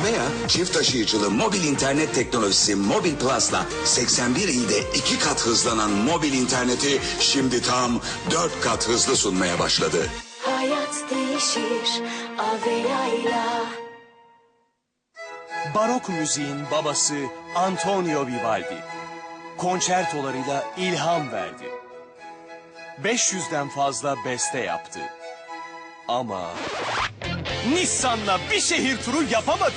Avea çift taşıyıcılı mobil internet teknolojisi Mobil Plus'la 81 ilde iki kat hızlanan mobil interneti şimdi tam 4 kat hızlı sunmaya başladı. Hayat değişir Avea'yla. Barok müziğin babası Antonio Vivaldi. Konçertolarıyla ilham verdi. 500'den fazla beste yaptı. Ama Nissan'la bir şehir turu yapamadı.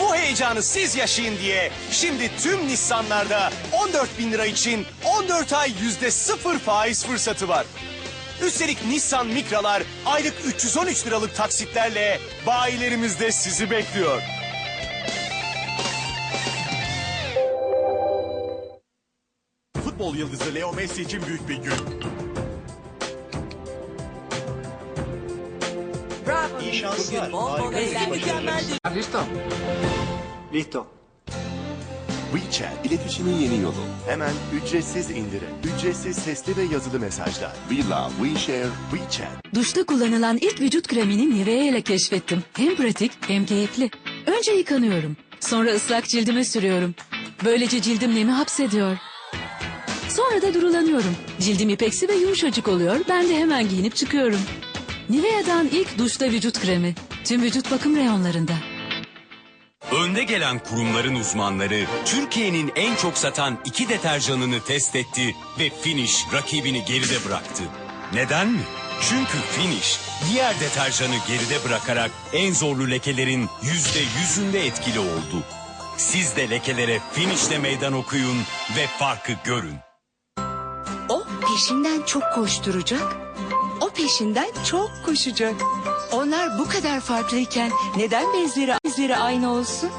Bu heyecanı siz yaşayın diye şimdi tüm Nissan'larda 14 bin lira için 14 ay yüzde sıfır faiz fırsatı var. Üstelik Nissan Mikra'lar aylık 313 liralık taksitlerle bayilerimizde sizi bekliyor. Futbol yıldızı Leo Messi için büyük bir gün. İyi şanslar. Listo. Listo. WeChat, iletişimin yeni yolu. Hemen ücretsiz indirim. Ücretsiz sesli ve yazılı mesajlar. We love, we share, WeChat. Duşta kullanılan ilk vücut kremini Nivea ile keşfettim. Hem pratik hem keyifli. Önce yıkanıyorum. Sonra ıslak cildime sürüyorum. Böylece cildim nemi hapsediyor. Sonra da durulanıyorum. Cildim ipeksi ve yumuşacık oluyor. Ben de hemen giyinip çıkıyorum. Nivea'dan ilk duşta vücut kremi. Tüm vücut bakım reyonlarında. Önde gelen kurumların uzmanları Türkiye'nin en çok satan iki deterjanını test etti ve Finish rakibini geride bıraktı. Neden mi? Çünkü Finish diğer deterjanı geride bırakarak en zorlu lekelerin yüzde yüzünde etkili oldu. Siz de lekelere Finish'le meydan okuyun ve farkı görün. O peşinden çok koşturacak. O peşinden çok koşacak. Onlar bu kadar farklıyken neden bezleri, bezleri aynı olsun?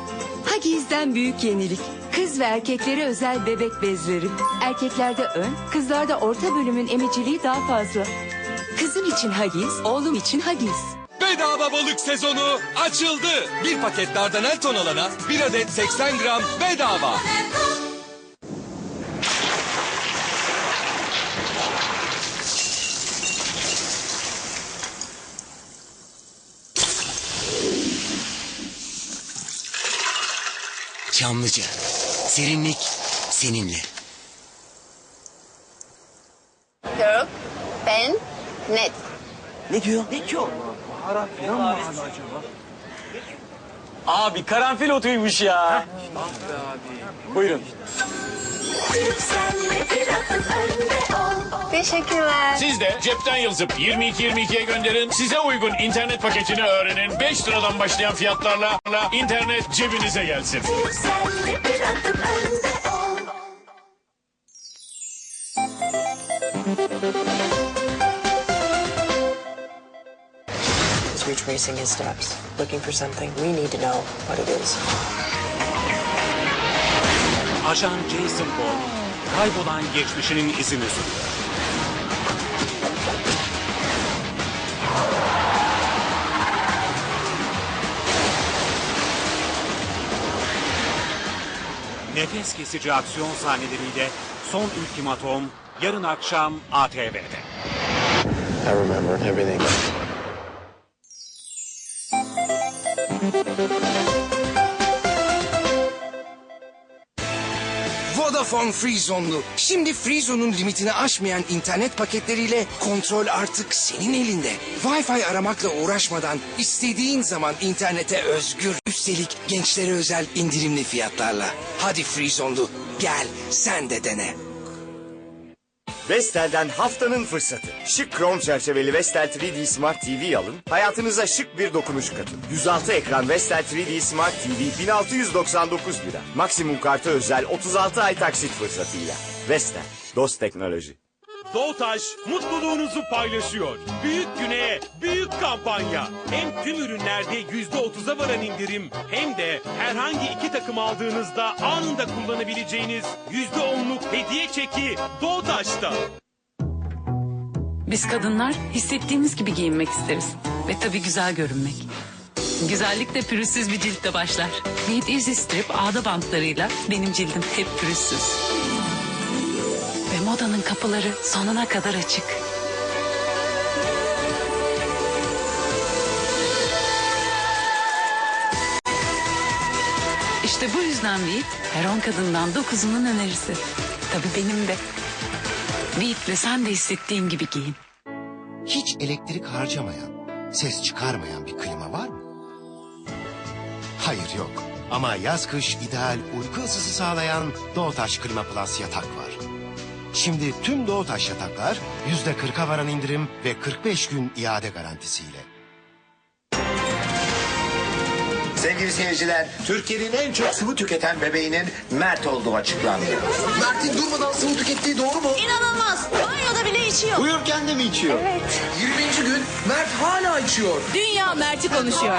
Huggies'den büyük yenilik. Kız ve erkeklere özel bebek bezleri. Erkeklerde ön, kızlarda orta bölümün emiciliği daha fazla. Kızım için Huggies, oğlum için Huggies. Bedava balık sezonu açıldı. Bir paket Dardanel ton alana bir adet 80 gram bedava. Çamlıca. Serinlik seninle. Diyorum. Ben net. Ne diyor? Ne diyor? Abi karanfil otuymuş ya. Buyurun. Teşekkürler. Siz de cepten yazıp 22-22'ye gönderin. Size uygun internet paketini öğrenin. 5 liradan başlayan fiyatlarla internet cebinize gelsin. retracing his steps, looking for something. We need to know what it is. Ajan Jason Bourne kaybolan geçmişinin izini sürüyor. Nefes kesici aksiyon sahneleriyle son ultimatom yarın akşam ATV'de. I remember everything. Vodafone Freezone'lu. Şimdi Freezone'un limitini aşmayan internet paketleriyle kontrol artık senin elinde. Wi-Fi aramakla uğraşmadan istediğin zaman internete özgür. Üstelik gençlere özel indirimli fiyatlarla. Hadi Freezone'lu gel sen de dene. Vestel'den haftanın fırsatı. Şık krom çerçeveli Vestel 3D Smart TV alın. Hayatınıza şık bir dokunuş katın. 106 ekran Vestel 3D Smart TV 1699 lira. Maksimum kartı özel 36 ay taksit fırsatıyla. Vestel. Dost teknoloji. Doğutaş mutluluğunuzu paylaşıyor. Büyük güne, büyük kampanya. Hem tüm ürünlerde yüzde otuza varan indirim hem de herhangi iki takım aldığınızda anında kullanabileceğiniz yüzde onluk hediye çeki Doğutaş'ta. Biz kadınlar hissettiğimiz gibi giyinmek isteriz. Ve tabii güzel görünmek. Güzellik de pürüzsüz bir ciltte başlar. Need Easy Strip ağda bantlarıyla benim cildim hep pürüzsüz. Modanın kapıları sonuna kadar açık. İşte bu yüzden Beat, her on kadından dokuzunun önerisi. Tabii benim de. Beat'le sen de hissettiğin gibi giyin. Hiç elektrik harcamayan, ses çıkarmayan bir klima var mı? Hayır yok. Ama yaz kış ideal uyku ısısı sağlayan Doğutaş Klima Plus yatak var. Şimdi tüm Doğutaş yataklar yüzde kırka varan indirim ve 45 gün iade garantisiyle. Sevgili seyirciler, Türkiye'nin en çok sıvı tüketen bebeğinin Mert olduğu açıklandı. Mert'in durmadan sıvı tükettiği doğru mu? İnanılmaz. İçiyor. Uyurken de mi içiyor? Evet. 20. gün Mert hala içiyor. Dünya Mert'i konuşuyor.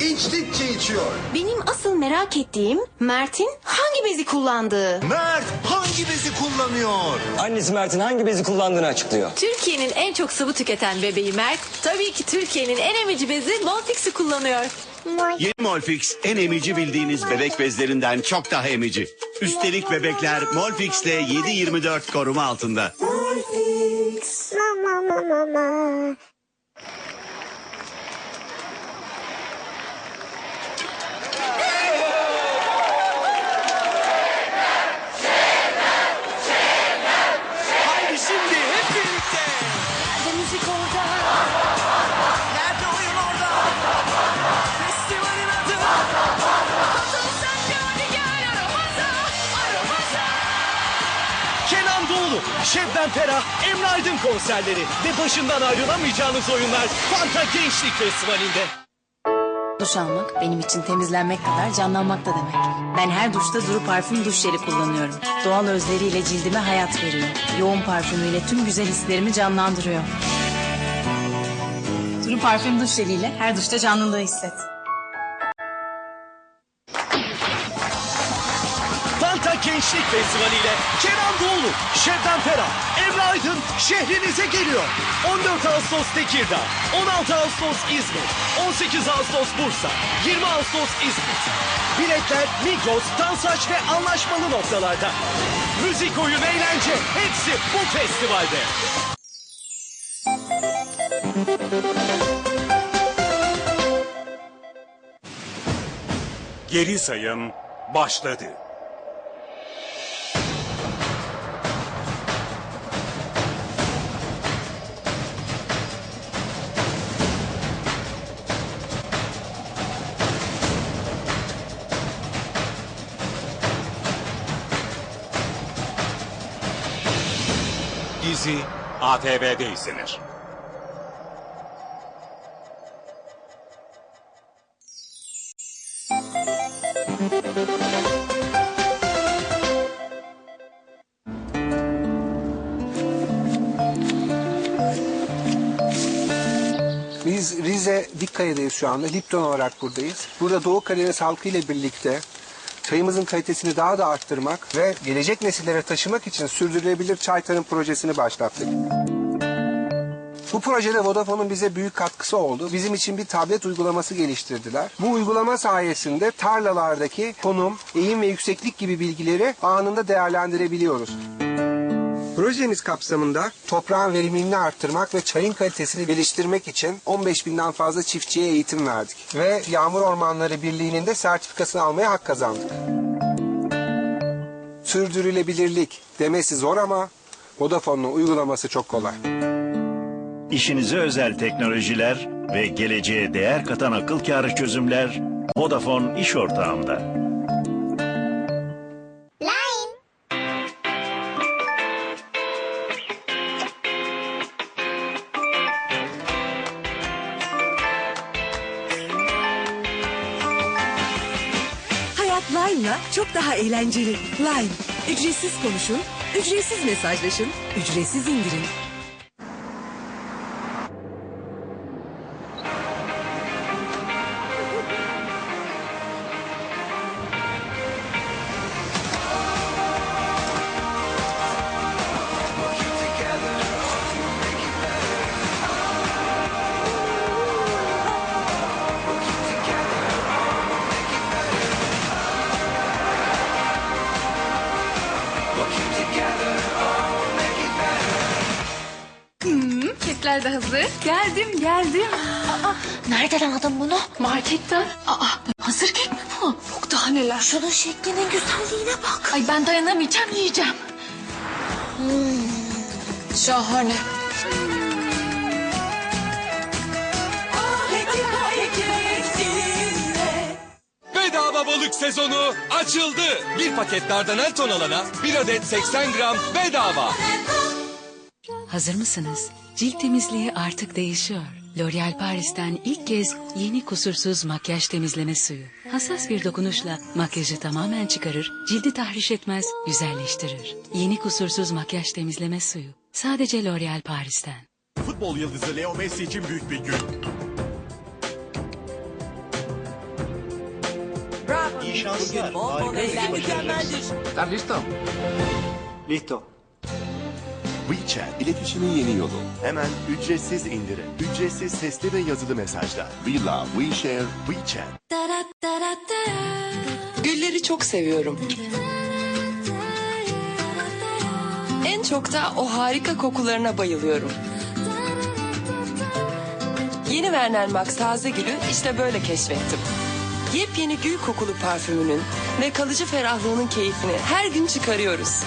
İçtikçe içiyor. Benim asıl merak ettiğim Mert'in hangi bezi kullandığı. Mert hangi bezi kullanıyor? Annesi Mert'in hangi bezi kullandığını açıklıyor. Türkiye'nin en çok sıvı tüketen bebeği Mert, tabii ki Türkiye'nin en emici bezi Molfix'i kullanıyor. Yeni Molfix en emici bildiğiniz bebek bezlerinden çok daha emici. Üstelik bebekler Molfix'le 7-24 koruma altında. Thanks. Ma, ma, ma, ma, ma. Kenan Doğulu, Şebnem Ferah, Emre Aydın konserleri ve başından ayrılamayacağınız oyunlar Fanta Gençlik Festivali'nde. Duş almak benim için temizlenmek kadar canlanmak da demek. Ben her duşta Duru Parfüm duş jeli kullanıyorum. Doğal özleriyle cildime hayat veriyor. Yoğun parfümüyle tüm güzel hislerimi canlandırıyor. Duru Parfüm duş jeliyle her duşta canlılığı hisset. Fanta Gençlik Festivali ile Kenan Doğulu, Şebnem Ferah, Emre Aydın şehrinize geliyor. 14 Ağustos Tekirdağ, 16 Ağustos İzmir, 18 Ağustos Bursa, 20 Ağustos İzmit. Biletler Migros, Tansaç ve anlaşmalı noktalarda. Müzik, oyun, eğlence hepsi bu festivalde. Geri sayım başladı. Dizi ATV'de izlenir. Biz Rize Dikkaya'dayız şu anda. Lipton olarak buradayız. Burada Doğu Karadeniz halkı ile birlikte çayımızın kalitesini daha da arttırmak ve gelecek nesillere taşımak için sürdürülebilir çay tarım projesini başlattık. Bu projede Vodafone'un bize büyük katkısı oldu. Bizim için bir tablet uygulaması geliştirdiler. Bu uygulama sayesinde tarlalardaki konum, eğim ve yükseklik gibi bilgileri anında değerlendirebiliyoruz. Projemiz kapsamında toprağın verimliliğini arttırmak ve çayın kalitesini geliştirmek için 15 binden fazla çiftçiye eğitim verdik. Ve Yağmur Ormanları Birliği'nin de sertifikasını almaya hak kazandık. Sürdürülebilirlik demesi zor ama Vodafone'un uygulaması çok kolay. İşinize özel teknolojiler ve geleceğe değer katan akıl kârı çözümler Vodafone iş ortağımda. Çok daha eğlenceli. Lime. Ücretsiz konuşun, ücretsiz mesajlaşın, ücretsiz indirin. De hazır. Geldim geldim. Aa, nereden aldın bunu? Marketten. Aa, hazır kek mi bu? Yok daha ne neler. Şunun şeklinin güzelliğine bak. Ay ben dayanamayacağım yiyeceğim. Şahane. Bedava balık sezonu açıldı. Bir paket Dardanel ton alana bir adet 80 gram bedava. Hazır mısınız? Cilt temizliği artık değişiyor. L'Oréal Paris'ten ilk kez yeni kusursuz makyaj temizleme suyu. Hassas bir dokunuşla makyajı tamamen çıkarır, cildi tahriş etmez, güzelleştirir. Yeni kusursuz makyaj temizleme suyu. Sadece L'Oréal Paris'ten. Futbol yıldızı Leo Messi için büyük bir gün. İyi şanslar. Harika bir ¿Estás listo? Listo. WeChat iletişimin yeni yolu. Hemen ücretsiz indirim. Ücretsiz sesli ve yazılı mesajlar. We love, we share, WeChat. Gülleri çok seviyorum. En çok da o harika kokularına bayılıyorum. Yeni Werner Max taze gülü işte böyle keşfettim. Yepyeni gül kokulu parfümünün ve kalıcı ferahlığının keyfini her gün çıkarıyoruz.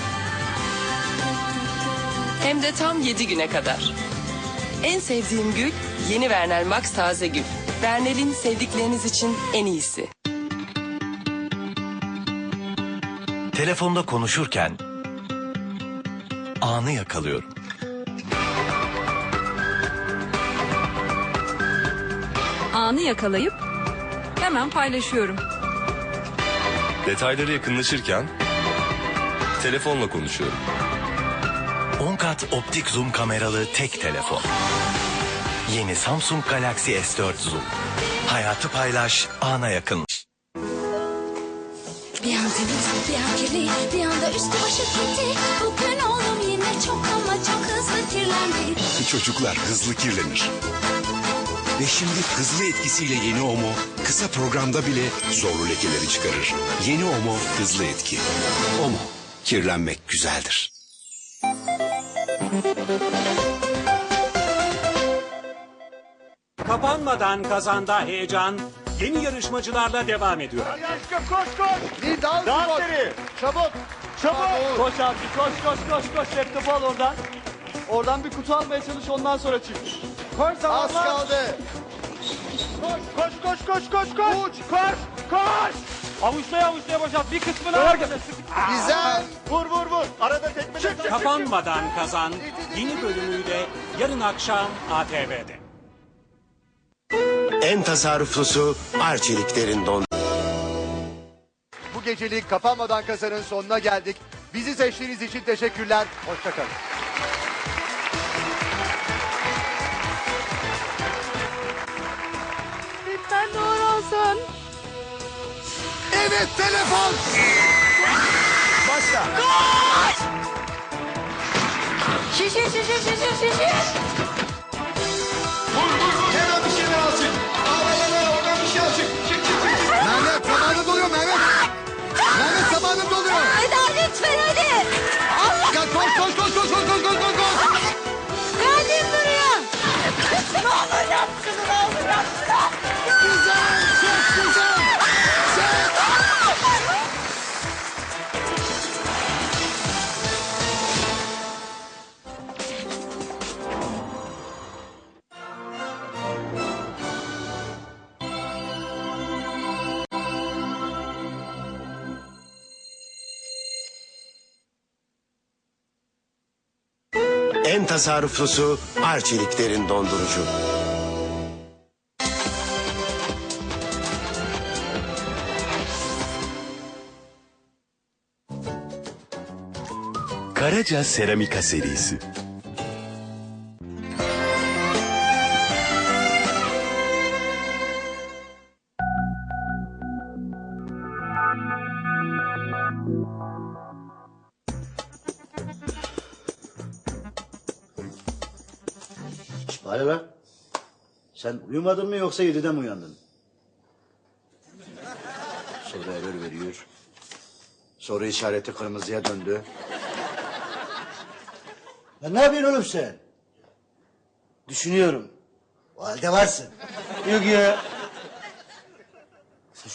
Hem de tam 7 güne kadar. En sevdiğim gül yeni Werner Max taze gül. Werner'in sevdikleriniz için en iyisi. Telefonda konuşurken anı yakalıyorum. Anı yakalayıp hemen paylaşıyorum. Detaylara yakınlaşırken telefonla konuşuyorum. 10 kat optik zoom kameralı tek telefon. Yeni Samsung Galaxy S4 Zoom. Hayatı paylaş, ana yakın. Bir an temiz, bir an kirli, bir anda üstü başı gitti. Bugün oğlum yine çok ama çok hızlı kirlendi. Çocuklar hızlı kirlenir. Ve şimdi hızlı etkisiyle yeni Omo kısa programda bile zorlu lekeleri çıkarır. Yeni Omo hızlı etki. Omo kirlenmek güzeldir. Kapanmadan kazanda heyecan yeni yarışmacılarla devam ediyor. Aşkım koş koş. Bir dans, dans seri. Çabuk. Çabuk. Koş abi koş koş koş koş laptopu al oradan. Oradan bir kutu almaya çalış ondan sonra çık. Koş zamanlar. Az kaldı. Koş koş koş koş koş koş. Uç koş koş. Avuçlaya avuçlaya boşalt bir kısmını sık. Güzel. Vur vur vur. Arada tekme çık, çık, çık. Kapanmadan kazan yeni bölümüyle yarın akşam ATV'de. En tasarruflusu Arçeliklerin don. Bu gecelik kapanmadan kazanın sonuna geldik. Bizi seçtiğiniz için teşekkürler. Hoşçakalın. Evet telefon. Başla. Koş! Şişir şişir şişir şişir. En tasarruflusu Arçeliklerin dondurucu. Karaca Seramika serisi. Be. Sen uyumadın mı yoksa yediden mi uyandın? Sonra error veriyor. Soru işareti kırmızıya döndü. Ya ne yapıyorsun oğlum sen? Düşünüyorum. O halde varsın. Yok ya.